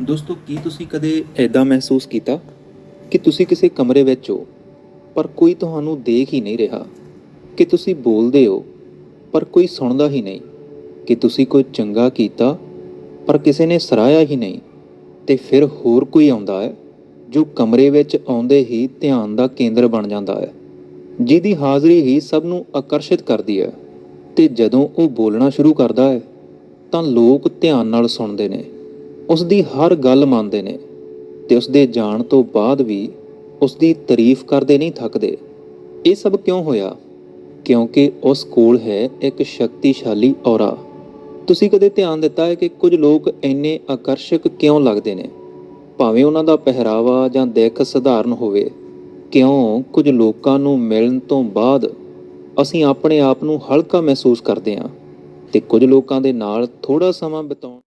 ਦੋਸਤੋ, ਕੀ ਤੁਸੀਂ ਕਦੇ ਐਦਾਂ ਮਹਿਸੂਸ ਕੀਤਾ ਕਿ ਤੁਸੀਂ ਕਿਸੇ ਕਮਰੇ ਵਿੱਚ ਹੋ, ਪਰ ਕੋਈ ਤੁਹਾਨੂੰ ਦੇਖ ਹੀ ਨਹੀਂ ਰਿਹਾ? ਕਿ ਤੁਸੀਂ ਬੋਲਦੇ ਹੋ, ਪਰ ਕੋਈ ਸੁਣਦਾ ਹੀ ਨਹੀਂ? ਕਿ ਤੁਸੀਂ ਕੋਈ ਚੰਗਾ ਕੀਤਾ, ਪਰ ਕਿਸੇ ਨੇ ਸਰਾਇਆ ਹੀ ਨਹੀਂ? ਤੇ ਫਿਰ ਹੋਰ ਕੋਈ ਆਉਂਦਾ ਹੈ, ਜੋ ਕਮਰੇ ਵਿੱਚ ਆਉਂਦੇ ਹੀ ਧਿਆਨ ਦਾ ਕੇਂਦਰ ਬਣ ਜਾਂਦਾ ਹੈ, ਜਿਹਦੀ ਹਾਜ਼ਰੀ ਹੀ ਸਭ ਨੂੰ ਆਕਰਸ਼ਿਤ ਕਰਦੀ ਹੈ। ਤੇ ਜਦੋਂ ਉਹ ਬੋਲਣਾ ਸ਼ੁਰੂ ਕਰਦਾ ਹੈ, ਤਾਂ ਲੋਕ ਧਿਆਨ ਨਾਲ ਸੁਣਦੇ ਨੇ। ਉਸ ਦੀ ਹਰ ਗੱਲ ਮੰਨਦੇ ਨੇ ਤੇ ਉਸ ਦੇ ਜਾਣ ਤੋਂ ਬਾਅਦ ਵੀ ਉਸ ਦੀ ਤਾਰੀਫ ਕਰਦੇ ਨਹੀਂ ਥੱਕਦੇ। ਇਹ ਸਭ ਕਿਉਂ ਹੋਇਆ? ਕਿਉਂਕਿ ਉਸ ਕੋਲ ਹੈ ਇੱਕ ਸ਼ਕਤੀਸ਼ਾਲੀ ਔਰਾ। ਤੁਸੀਂ ਕਦੇ ਧਿਆਨ ਦਿੱਤਾ ਹੈ ਕਿ ਕੁਝ ਲੋਕ ਇੰਨੇ ਆਕਰਸ਼ਕ ਕਿਉਂ ਲੱਗਦੇ ਨੇ? ਭਾਵੇਂ ਉਹਨਾਂ ਦਾ ਪਹਿਰਾਵਾ ਜਾਂ ਦਿੱਖ ਸਧਾਰਨ ਹੋਵੇ, ਕਿਉਂ ਕੁਝ ਲੋਕਾਂ ਨੂੰ ਮਿਲਣ ਤੋਂ ਬਾਅਦ ਅਸੀਂ ਆਪਣੇ ਆਪ ਨੂੰ ਹਲਕਾ ਮਹਿਸੂਸ ਕਰਦੇ ਹਾਂ ਤੇ ਕੁਝ ਲੋਕਾਂ ਦੇ ਨਾਲ ਥੋੜਾ ਸਮਾਂ ਬਿਤਾਉਣ